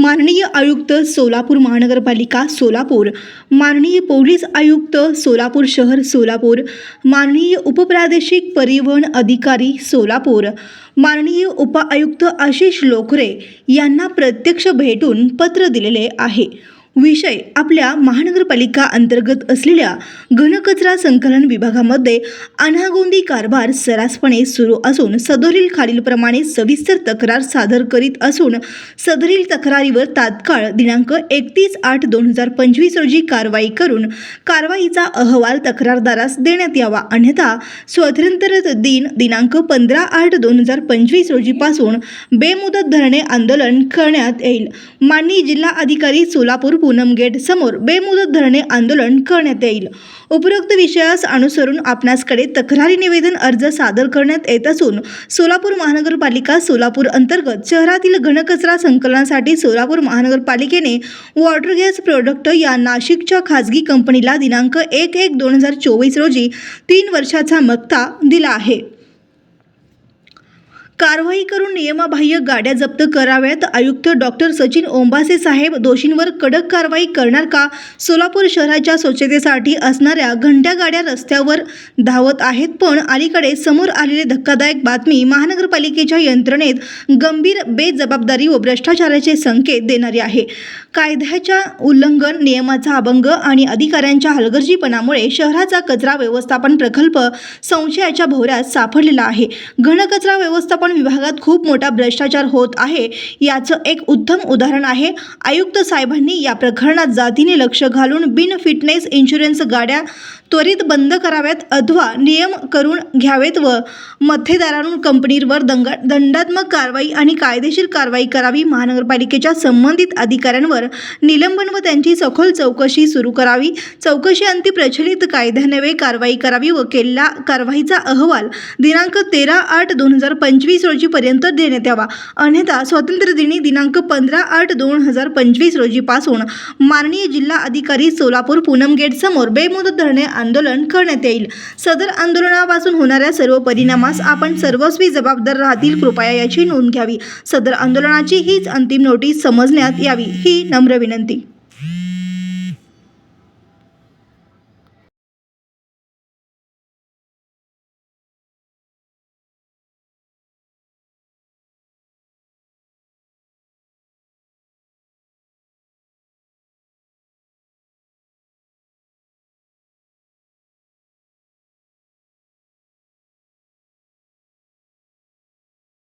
माननीय आयुक्त सोलापूर महानगरपालिका सोलापूर माननीय पोलीस आयुक्त सोलापूर शहर सोलापूर माननीय उपप्रादेशिक परिवहन अधिकारी सोलापूर माननीय उपआयुक्त आशिष लोखरे यांना प्रत्यक्ष भेटून पत्र दिलेले आहे. विषय आपल्या महानगरपालिका अंतर्गत असलेल्या घनकचरा संकलन विभागामध्ये अनागोंदी कारभार सरासपणे सुरू असून सदरील खालीलप्रमाणे सविस्तर तक्रार सादर करीत असून सदरील तक्रारीवर तात्काळ दिनांक एकतीस आठ दोन हजार पंचवीस रोजी कारवाई करून कारवाईचा अहवाल तक्रारदारास देण्यात यावा. अन्यथा स्वातंत्र्य दिन दिनांक पंधरा आठ दोन हजार पंचवीस रोजीपासून बेमुदत धरणे आंदोलन करण्यात येईल. माननीय जिल्हा अधिकारी सोलापूर पूनम गेट समोर बेमुदत धरणे आंदोलन करण्यात येईल. उपरोक्त विषयास अनुसरून आपणासकडे तक्रारी निवेदन अर्ज सादर करण्यात येत असून सोलापूर महानगरपालिका सोलापूर अंतर्गत शहरातील घनकचरा संकलनासाठी सोलापूर महानगरपालिकेने वॉटर गॅस प्रोडक्ट या नाशिकच्या खाजगी कंपनीला दिनांक एक एक दोन हजार चोवीस रोजी तीन वर्षाचा मक्ता दिला आहे. कारवाई करून नियमाबाह्य गाड्या जप्त कराव्यात. आयुक्त डॉक्टर सचिन ओंबासे साहेब दोषींवर कडक कारवाई करणार का? सोलापूर शहराच्या स्वच्छतेसाठी असणाऱ्या घंट्या गाड्या रस्त्यावर धावत आहेत पण अलीकडे समोर आलेली धक्कादायक बातमी महानगरपालिकेच्या यंत्रणेत गंभीर बेजबाबदारी व भ्रष्टाचाराचे संकेत देणारी आहे. कायद्याच्या उल्लंघन नियमाचा अभंग आणि अधिकाऱ्यांच्या हलगर्जीपणामुळे शहराचा कचरा व्यवस्थापन प्रकल्प संशयाच्या भोवऱ्यात सापडलेला आहे. घनकचरा व्यवस्थापन विभागात खूप मोठा भ्रष्टाचार होत आहे. याचं एक उत्तम उदाहरण आहे. आयुक्त साहेबांनी या प्रकरणात जातीने लक्ष घालून बिन फिटनेस इन्शुरन्स गाड्या त्वरित बंद कराव्यात अथवा नियम करून घ्यावेत व मथेदारांवर कंपनीवर दंग दंडात्मक कारवाई आणि कायदेशीर कारवाई करावी महानगरपालिकेच्या संबंधित अधिकाऱ्यांवर निलंबन व त्यांची सखोल चौकशी सुरू करावी चौकशी अंती प्रचलित कायद्यान्वये कारवाई करावी व केलेल्या कारवाईचा अहवाल दिनांक तेरा आठ दोन हजार पंचवीस रोजीपर्यंत देण्यात यावा. अन्यथा स्वातंत्र्य दिनी दिनांक पंधरा आठ दोन हजार पंचवीस रोजीपासून माननीय जिल्हा अधिकारी सोलापूर पूनम गेट समोर बेमुदत धरणे आंदोलन करण्यात येईल. सदर आंदोलनापासून होणाऱ्या सर्व परिणामास आपण सर्वस्वी जबाबदार राहतील कृपया याची नोंद घ्यावी. सदर आंदोलनाची हीच अंतिम नोटीस समजण्यात यावी ही नम्र विनंती.